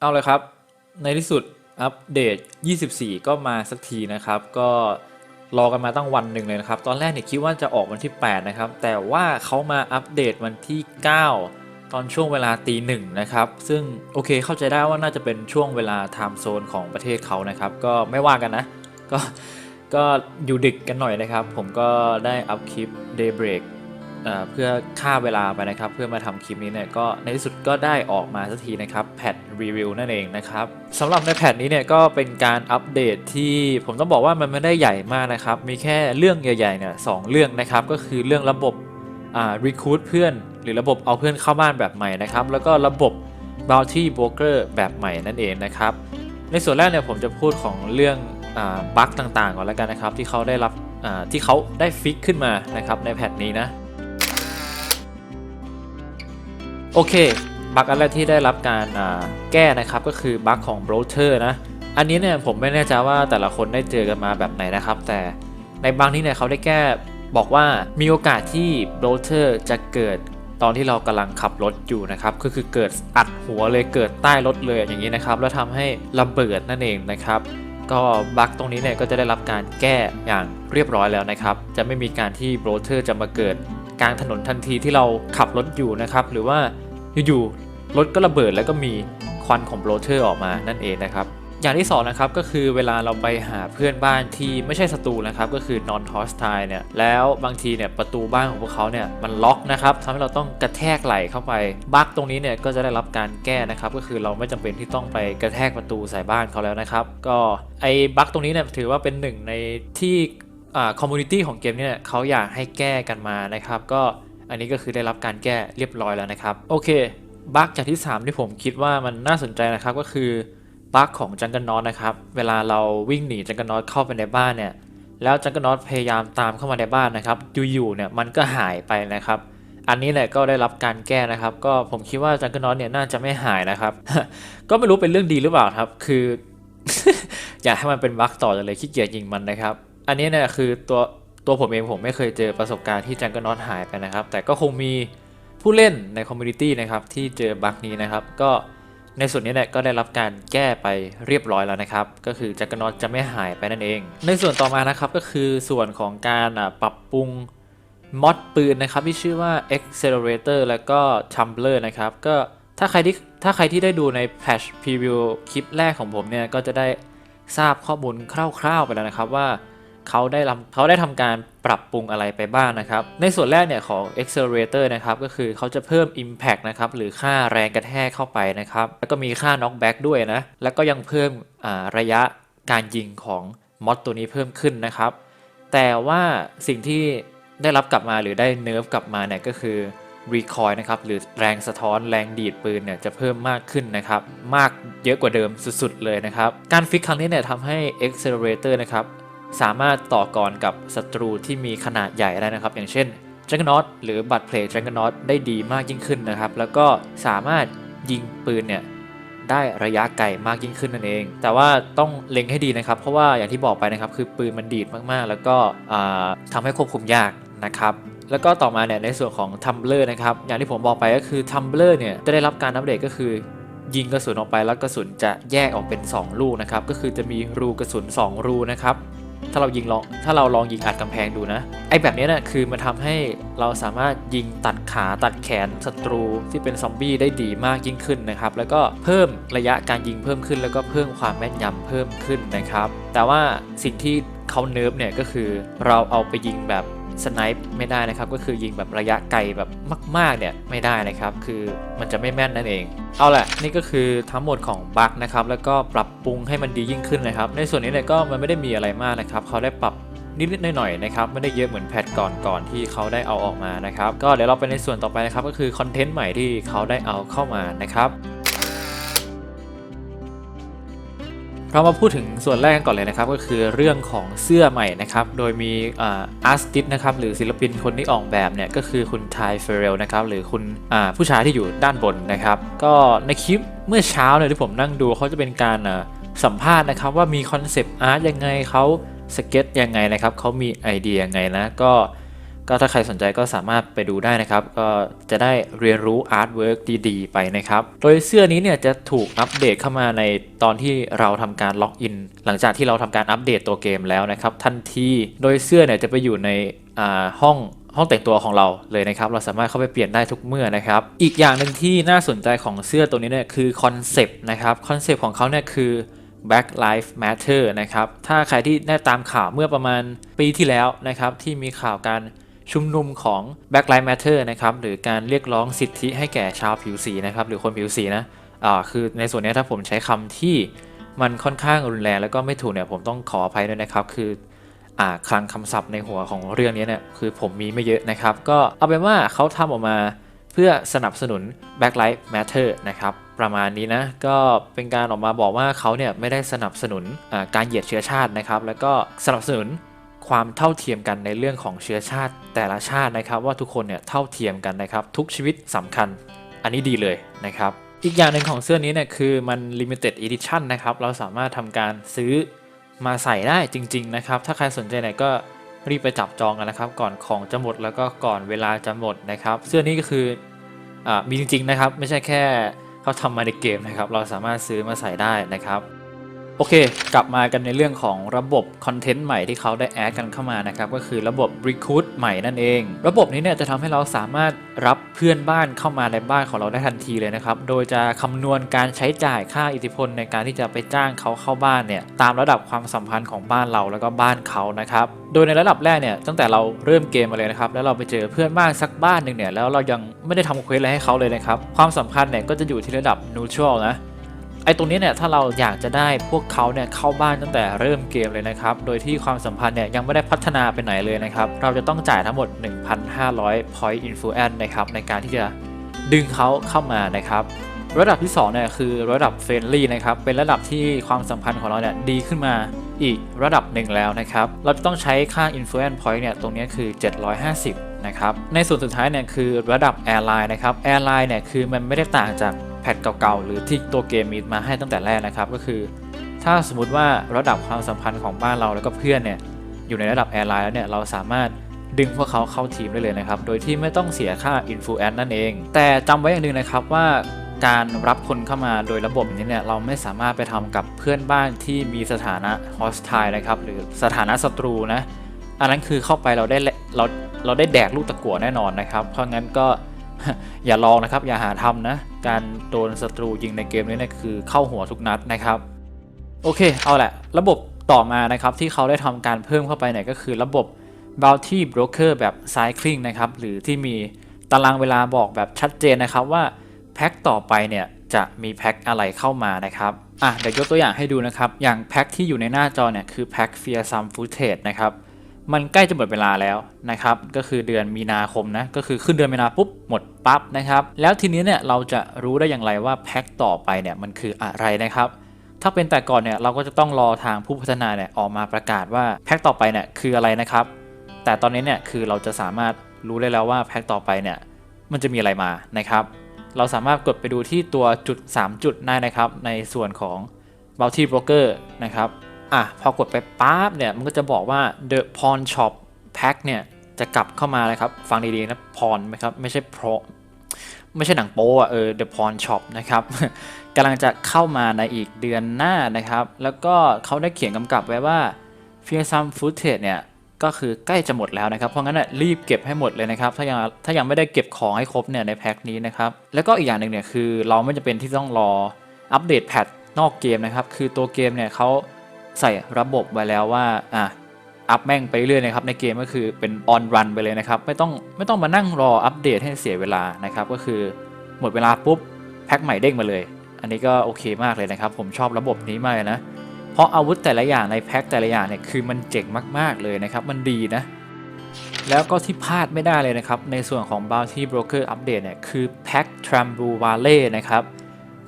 เอาเลยครับ ในที่สุดอัปเดต 24 ก็มาสักทีนะครับ ก็รอกันมาตั้งวันหนึ่งเลยนะครับ ตอนแรกเนี่ยคิดว่าจะออกวันที่ 8 นะครับ แต่ว่าเขามาอัปเดตวันที่ 9 ตอนช่วงเวลาตีหนึ่งนะครับ ซึ่งโอเคเข้าใจได้ว่าน่าจะเป็นช่วงเวลาไทม์โซนของประเทศเขานะครับ ก็ไม่ว่ากันนะ ก็ก็อยู่ดึกกันหน่อยนะครับ ผมก็ได้อัพคลิป Daybreak เพื่อฆ่าเวลาไปนะครับ เพื่อมาทำคลิปนี้เนี่ยก็ในที่สุดก็ได้ออกมาสักทีนะครับแพทรีวิวนั่นเองนะครับสำหรับในแพทนี้เนี่ยก็เป็นการอัปเดตที่ผมต้องบอกว่ามันไม่ได้ใหญ่มากนะครับ มีแค่เรื่องใหญ่ๆเนี่ยสองเรื่องนะครับ ก็คือเรื่องระบบอ่า recruit เพื่อน หรือระบบเอาเพื่อนเข้าบ้านแบบใหม่นะครับ แล้วก็ระบบ bounty broker แบบใหม่นั่นเองนะครับ ในส่วนแรกเนี่ยผมจะพูดของเรื่องบั๊กต่างๆก่อนแล้วกันนะครับ ที่เขาได้รับที่เขาได้ฟิกขึ้นมานะครับในแพทนี้นะ โอเคบั๊กอันแรกที่ได้รับการแก้นะครับก็คือบั๊กของโบรเ e อร์นะ อันนี้เนี่ยผมไม่แน่ใจว่าแต่ละคนได้เจอกันมาแบบไหนนะครับ แต่ในบางที่เนี่ยเขาได้แก้บอกว่ามีโอกาสที่โบรเ e อร์จะเกิดตอนที่เรากำลังขับรถอยู่นะครับก็คือเกิดอัดหัวเลยเกิดใต้รถเลยอย่างนี้นะครับ แล้วทำให้ระเบิดนั่นเองนะครับ ก็บั๊กตรงนี้เนี่ยก็จะได้รับการแก้อย่างเรียบร้อยแล้วนะครับ จะไม่มีการที่โบรเ e อร์จะมาเกิดกลางถนนทันทีที่เราขับรถอยู่นะครับ หรือว่า อยู่ๆรถก็ระเบิดแล้วก็มีควันของโบรเ e อร์ออกมานั่นเองนะครับอย่างที่สองนะครับก็คือเวลาเราไปหาเพื่อนบ้านที่ไม่ใช่ศัตรูนะครับก็คือนอนทอสไทเนี่ยแล้วบางทีเนี่ยประตูบ้านของพวกเขาเนี่ยมันล็อกนะครับทำให้เราต้องกระแทกไหลเข้าไปบั๊กตรงนี้เนี่ยก็จะได้รับการแก้นะครับก็คือเราไม่จำเป็นที่ต้องไปกระแทกประตูใส่บ้านเขาแล้วนะครับก็ไอ้บั๊กตรงนี้เนี่ยถือว่าเป็นหนึ่งในที่อ่าคอมมูนิตี้ของเกมเนี่ยเขาอยากให้แก้กันมานะครับก็ อันนี้ก็คือได้รับการแก้เรียบร้อยแล้วนะครับ โอเคบั๊กจากที่สามที่ผมคิดว่ามันน่าสนใจนะครับก็คือบั๊กของจังกิลนอตนะครับ เวลาเราวิ่งหนีจังกิลนอตเข้าไปในบ้านเนี่ย แล้วจังกิลนอตพยายามตามเข้ามาในบ้านนะครับอยู่ๆเนี่ยมันก็หายไปนะครับ อันนี้แหละก็ได้รับการแก้นะครับ ก็ผมคิดว่าจังกิลนอตเนี่ยน่าจะไม่หายนะครับ ก็ไม่รู้เป็นเรื่องดีหรือเปล่าครับ คือ อยากให้มันเป็นบั๊กต่อเลยขี้เกียจยิงมันนะครับ อันนี้เนี่ยคือตัว ตัวผมเองผมไม่เคยเจอประสบการณ์ที่จังกิลนอตหายไปนะครับ แต่ก็คงมีผู้เล่นในคอมมูนิตี้นะครับที่เจอบั๊กนี้นะครับ ก็ในส่วนนี้เนี่ยก็ได้รับการแก้ไปเรียบร้อยแล้วนะครับ ก็คือจักรนอตจะไม่หายไปนั่นเอง ในส่วนต่อมานะครับก็คือส่วนของการปรับปรุงมอดปืนนะครับที่ชื่อว่า Accelerator แล้วก็ Tumbler นะครับ ก็ถ้าใครที่ถ้าใครที่ได้ดูใน Patch Preview คลิปแรกของผมเนี่ย ก็จะได้ทราบข้อมูลคร่าวๆไปแล้วนะครับว่า เขาได้ทำเขาได้ทำการปรับปรุงอะไรไปบ้างนะครับ ในส่วนแรกเนี่ยของ accelerator นะครับก็คือเขาจะเพิ่ม impact นะครับหรือค่าแรงกระแทกเข้าไปนะครับ แล้วก็มีค่า knockback ด้วยนะ แล้วก็ยังเพิ่มระยะการยิงของมอดตัวนี้เพิ่มขึ้นนะครับ แต่ว่าสิ่งที่ได้รับกลับมาหรือได้เนิร์ฟกลับมาเนี่ยก็คือ recoil นะครับหรือแรงสะท้อนแรงดีดปืนเนี่ยจะเพิ่มมากขึ้นนะครับ มากเยอะกว่าเดิมสุดๆเลยนะครับ การฟิกครั้งนี้เนี่ยทำให้ accelerator นะครับ สามารถต่อกรกับศัตรูที่มีขนาดใหญ่ได้นะครับ อย่างเช่น j u g g e r n a u t หรือบัตรเพลย์ j u g g e r n a u t ได้ดีมากยิ่งขึ้นนะครับ แล้วก็สามารถยิงปืนเนี่ยได้ระยะไกลมากยิ่งขึ้นนั่นเอง แต่ว่าต้องเล็งให้ดีนะครับ เพราะว่าอย่างที่บอกไปนะครับ คือปืนมันดีดมากๆ แล้วก็อ่าทำให้ควบคุมยากนะครับ แล้วก็ต่อมาเนี่ยในส่วนของ Tumbler นะครับ อย่างที่ผมบอกไปก็คือ Tumbler เนี่ยจะได้รับการอัปเดตก็คือ ยิงกระสุนออกไปแล้วกระสุนจะแยกออกเป็น 2 ลูกนะครับ ก็คือจะมีรูกระสุน 2 รูนะครับ ถ้าเรายิงลองถ้าเราลองยิงอัดกำแพงดูนะไอแบบนี้นะ่ะคือมันทำให้เราสามารถยิงตัดขาตัดแขนศัตรูที่เป็นซอมบี้ได้ดีมากยิ่งขึ้นนะครับแล้วก็เพิ่มระยะการยิงเพิ่มขึ้น แล้วก็เพิ่มความแม่นยำเพิ่มขึ้นนะครับ แต่ว่าสิ่งที่เขาเนิร์ฟเนี่ยก็คือเราเอาไปยิงแบบ สไนป์ไม่ได้นะครับ ก็คือยิงแบบระยะไกลแบบมาก ๆ เนี่ยไม่ได้นะครับ คือมันจะไม่แม่นนั่นเอง เอาแหละนี่ก็คือทั้งหมดของบั๊กนะครับ แล้วก็ปรับปรุงให้มันดียิ่งขึ้นนะครับ ในส่วนนี้เนี่ยก็มันไม่ได้มีอะไรมากนะครับ เขาได้ปรับนิดๆหน่อยๆนะครับไม่ได้เยอะเหมือนแพทก่อนก่อนที่เขาได้เอาออกมานะครับ ก็เดี๋ยวเราไปในส่วนต่อไปนะครับ ก็คือคอนเทนต์ใหม่ที่เขาได้เอาเข้ามานะครับ เรามาพูดถึงส่วนแรกกันก่อนเลยนะครับก็คือเรื่องของเสื้อใหม่นะครับ โดยมีอาร์ติสนะครับหรือศิลปินคนที่ออกแบบเนี่ยก็คือคุณไทเฟรลนะครับหรือคุณผู้ชายที่อยู่ด้านบนนะครับ ก็ในคลิปเมื่อเช้าเนี่ยที่ผมนั่งดูเขาจะเป็นการสัมภาษณ์นะครับว่ามีคอนเซปต์อาร์ตยังไงเขาสเก็ตยังไงนะครับเขามีไอเดียยังไงนะก็ ก็ถ้าใครสนใจก็สามารถไปดูได้นะครับ ก็จะได้เรียนรู้อาร์ตเวิร์กดีๆ ไปนะครับ โดยเสื้อนี้เนี่ยจะถูกอัปเดตเข้ามาในตอนที่เราทำการล็อกอิน หลังจากที่เราทำการอัปเดตตัวเกมแล้วนะครับ ทันทีโดยเสื้อเนี่ยจะไปอยู่ในอ่าห้องห้องแต่งตัวของเราเลยนะครับ เราสามารถเข้าไปเปลี่ยนได้ทุกเมื่อนะครับ อีกอย่างหนึ่งที่น่าสนใจของเสื้อตัวนี้เนี่ยคือคอนเซปต์นะครับคอนเซปต์ของเขาเนี่ยคือ Black Lives Matter นะครับ ถ้าใครที่ได้ตามข่าวเมื่อประมาณปีที่แล้วนะครับ ที่มีข่าวการ ชุมนุมของ Black Lives Matter นะครับหรือการเรียกร้องสิทธิให้แก่ชาวผิวสีนะครับหรือคนผิวสีนะอ่าคือในส่วนนี้ถ้าผมใช้คำที่มันค่อนข้างรุนแรงแล้วก็ไม่ถูกเนี่ยผมต้องขออภัยด้วยนะครับ คืออ่าคลังคำศัพท์ในหัวของเรื่องนี้เนี่ยคือผมมีไม่เยอะนะครับ ก็เอาเป็นว่าเขาทำออกมาเพื่อสนับสนุน Black Lives Matter นะครับประมาณนี้นะก็เป็นการออกมาบอกว่าเขาเนี่ยไม่ได้สนับสนุนการเหยียดเชื้อชาตินะครับ แล้วก็สนับสนุน ความเท่าเทียมกันในเรื่องของเชื้อชาติ แต่ละชาตินะครับ ว่าทุกคนเนี่ยเท่าเทียมกันนะครับ ทุกชีวิตสำคัญ อันนี้ดีเลยนะครับ อีกอย่างหนึ่งของเสื้อนี้เนี่ยคือมัน limited edition นะครับ เราสามารถทำการซื้อมาใส่ได้จริง ๆ นะครับ ถ้าใครสนใจเนี่ยก็รีบไปจับจองกันนะครับ ก่อนของจะหมดแล้วก็ก่อนเวลาจะหมดนะครับ เสื้อนี้ก็คืออมีจริงๆนะครับ ไม่ใช่แค่เขาทำมาในเกมนะครับ เราสามารถซื้อมาใส่ได้นะครับ โอเค กลับมากันในเรื่องของระบบคอนเทนต์ใหม่ที่เขาได้แอดกันเข้ามานะครับ ก็คือระบบ Recruit ใหม่นั่นเอง ระบบนี้เนี่ยจะทำให้เราสามารถรับเพื่อนบ้านเข้ามาในบ้านของเราได้ทันทีเลยนะครับ โดยจะคำนวณการใช้จ่ายค่าอิทธิพลในการที่จะไปจ้างเขาเข้าบ้านเนี่ยตามระดับความสัมพันธ์ของบ้านเราแล้วก็บ้านเขานะครับ โดยในระดับแรกเนี่ยตั้งแต่เราเริ่มเกมมาเลยนะครับแล้วเราไปเจอเพื่อนบ้านสักบ้านหนึ่งเนี่ยแล้วเรายังไม่ได้ทำเควสอะไรให้เขาเลยนะครับความสัมพันธ์เนี่ยก็จะอยู่ที่ระดับ neutral นะ ไอ้ตรงนี้เนี่ยถ้าเราอยากจะได้พวกเขาเนี่ยเข้าบ้านตั้งแต่เริ่มเกมเลยนะครับ โดยที่ความสัมพันธ์เนี่ยยังไม่ได้พัฒนาไปไหนเลยนะครับ เราจะต้องจ่ายทั้งหมด 1,500 point influence นะครับในการที่จะดึงเขาเข้ามานะครับระดับที่2เนี่ยคือระดับ friendly นะครับเป็นระดับที่ความสัมพันธ์ของเราเนี่ยดีขึ้นมาอีกระดับหนึ่งแล้วนะครับ เราจะต้องใช้ค่า influence point เนี่ยตรงนี้คือ 750 นะครับ ในส่วนสุดท้ายเนี่ยคือระดับ airline นะครับ airline เนี่ยคือมันไม่ได้ต่างจาก พทเก่าๆ หรือที่ตัวเกมมีมาให้ตั้งแต่แรกนะครับ ก็คือ ถ้าสมมติว่าระดับความสัมพันธ์ของบ้านเราแล้วก็เพื่อนเนี่ยอยู่ในระดับ airline แล้วเนี่ยเราสามารถดึงพวกเขาเข้าทีมได้เลยนะครับ โดยที่ไม่ต้องเสียค่า influence นั่นเอง แต่จำไว้อย่างหนึ่งนะครับว่าการรับคนเข้ามาโดยระบบนี้เนี่ยเราไม่สามารถไปทำกับเพื่อนบ้านที่มีสถานะ hostile นะครับหรือสถานะศัตรูนะ อันนั้นคือเข้าไปเราได้เราเราได้แดกลูกตะกั่วแน่นอนนะครับ เพราะงั้นก็ อย่าลองนะครับ อย่าหาทำนะ การโดนศัตรูยิงในเกมนี้เนี่ยคือเข้าหัวทุกนัดนะครับ โอเค เอาแหละ ระบบต่อมานะครับที่เขาได้ทำการเพิ่มเข้าไปเนี่ยก็คือระบบ Bounty Broker แบบ Cycling นะครับ หรือที่มีตารางเวลาบอกแบบชัดเจนนะครับว่าแพ็คต่อไปเนี่ยจะมีแพ็คอะไรเข้ามานะครับ อะเดี๋ยวยกตัวอย่างให้ดูนะครับ อย่างแพ็คที่อยู่ในหน้าจอเนี่ยคือแพ็ค Fear Some Footage นะครับ มันใกล้จะหมดเวลาแล้วนะครับก็คือเดือนมีนาคมนะก็คือขึ้นเดือนมีนาปุ๊บหมดปั๊บนะครับแล้วทีนี้เนี่ยเราจะรู้ได้อย่างไรว่าแพ็คต่อไปเนี่ยมันคืออะไรนะครับถ้าเป็นแต่ก่อนเนี่ยเราก็จะต้องรอทางผู้พัฒนาเนี่ยออกมาประกาศว่าแพ็คต่อไปเนี่ยคืออะไรนะครับ แต่ตอนนี้เนี่ยคือเราจะสามารถรู้ได้แล้วว่าแพ็คต่อไปเนี่ยมันจะมีอะไรมานะครับ เราสามารถกดไปดูที่ตัวจุด 3 จุดได้นะครับ ในส่วนของ Bounty Broker นะครับ อะพอกดไปปั๊บเนี่ยมันก็จะบอกว่า The Pawn Shop Pack เนี่ยจะกลับเข้ามาเลยครับ ฟังดีๆนะ Pawn ไหมครับ ไม่ใช่ Pro ไม่ใช่หนังโป๊อะเออ The Pawn Shop นะครับกำลังจะเข้ามาในอีกเดือนหน้านะครับ แล้วก็เขาได้เขียนกำกับไว้ว่า Fear Some Footage เนี่ยก็คือใกล้จะหมดแล้วนะครับ เพราะงั้นน่ะรีบเก็บให้หมดเลยนะครับ ถ้ายังถ้ายังไม่ได้เก็บของให้ครบเนี่ยในแพ็คนี้นะครับ แล้วก็อีกอย่างหนึ่งเนี่ยคือเราไม่จำเป็นที่ต้องรออัปเดตแพทนอกเกมนะครับ คือตัวเกมเนี่ยเขา ใส่ระบบไว้แล้วว่าอะอัพแม่งไปเรื่อยนะครับในเกมก็คือเป็นออนรันไปเลยนะครับไม่ต้องไม่ต้องมานั่งรออัปเดตให้เสียเวลานะครับก็คือหมดเวลาปุ๊บแพ็คใหม่เด้งมาเลย อันนี้ก็โอเคมากเลยนะครับ ผมชอบระบบนี้มากเลยนะ เพราะอาวุธแต่ละอย่างในแพ็คแต่ละอย่างเนี่ยคือมันเจ๋งมากๆเลยนะครับ มันดีนะ แล้วก็ที่พลาดไม่ได้เลยนะครับ ในส่วนของ Bounty Broker Update เนี่ยคือแพ็ค t r a m b u Valley นะครับ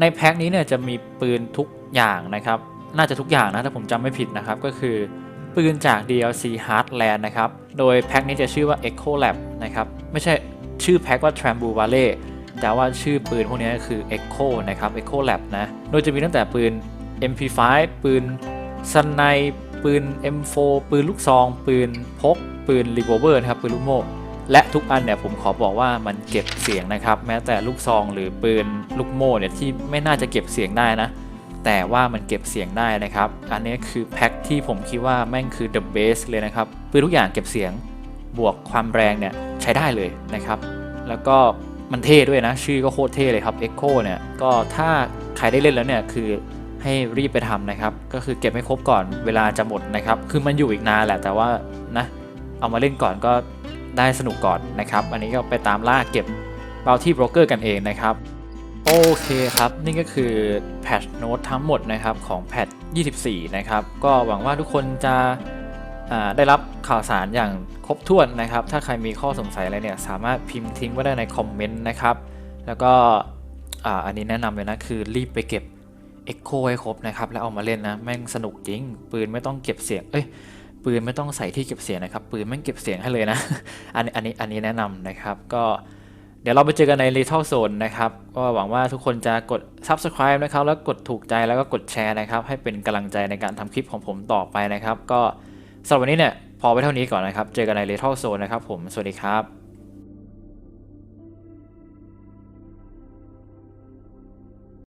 ในแพ็คนี้เนี่ยจะมีปืนทุกอย่างนะครับ น่าจะทุกอย่างนะถ้าผมจำไม่ผิดนะครับ ก็คือปืนจาก DLC Heartland นะครับ โดยแพ็คนี้จะชื่อว่า Echo Lab นะครับ ไม่ใช่ชื่อแพ็คว่า t r a m b u Valley แต่ว่าชื่อปืนพวกนี้ก็คือ Echo นะครับ Echo Lab นะ โดยจะมีตั้งแต่ปืน MP5 ปืนสไนปืน M4 ปืนลูกซอง ปืนพก ปืนรีโวเวอร์นะครับ ปืนลูกโม่และทุกอันเนี่ยผมขอบอกว่ามันเก็บเสียงนะครับ แม้แต่ลูกซองหรือปืนลูกโม่เนี่ยที่ไม่น่าจะเก็บเสียงได้นะ แต่ว่ามันเก็บเสียงได้นะครับ อันนี้คือแพ็คที่ผมคิดว่าแม่งคือ the best เลยนะครับปืนทุกอย่างเก็บเสียงบวกความแรงเนี่ยใช้ได้เลยนะครับ แล้วก็มันเท่ด้วยนะ ชื่อก็โคตรเท่เลยครับ Echo เนี่ยก็ถ้าใครได้เล่นแล้วเนี่ยคือให้รีบไปทำนะครับ ก็คือเก็บให้ครบก่อนเวลาจะหมดนะครับ คือมันอยู่อีกนานแหละแต่ว่านะเอามาเล่นก่อนก็ได้สนุกก่อนนะครับ อันนี้ก็ไปตามล่าเก็บเบาที่โบรกเกอร์กันเองนะครับ โอเคครับ นี่ก็คือแพทโน้ตทั้งหมดนะครับของแพท24 นะครับ ก็หวังว่าทุกคนจะได้รับข่าวสารอย่างครบถ้วนนะครับ ถ้าใครมีข้อสงสัยอะไรเนี่ย สามารถพิมพ์ทิ้งไว้ได้ในคอมเมนต์นะครับ แล้วก็อ,อันนี้แนะนำเลยนะคือรีบไปเก็บ Echo ให้ครบนะครับ แล้วเอามาเล่นนะ แม่งสนุกจริง ปืนไม่ต้องเก็บเสียง เอ้ย ปืนไม่ต้องใส่ที่เก็บเสียงนะครับ ปืนแม่งเก็บเสียงให้เลยนะ อันนี้อันนี้อันนี้แนะนำนะครับ ก็ เดี๋ยวเราไปเจอกันใน Little Zone นะครับ ก็หวังว่าทุกคนจะกด Subscribe นะครับ แล้วกดถูกใจแล้วก็กดแชร์นะครับ ให้เป็นกำลังใจในการทำคลิปของผมต่อไปนะครับ ก็สำหรับวันนี้เนี่ยพอไปเท่านี้ก่อนนะครับ เจอกันใน Little Zone นะครับผม สวัสดีครับ